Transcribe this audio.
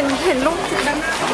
เห็นเห็นรูปด้านหน้า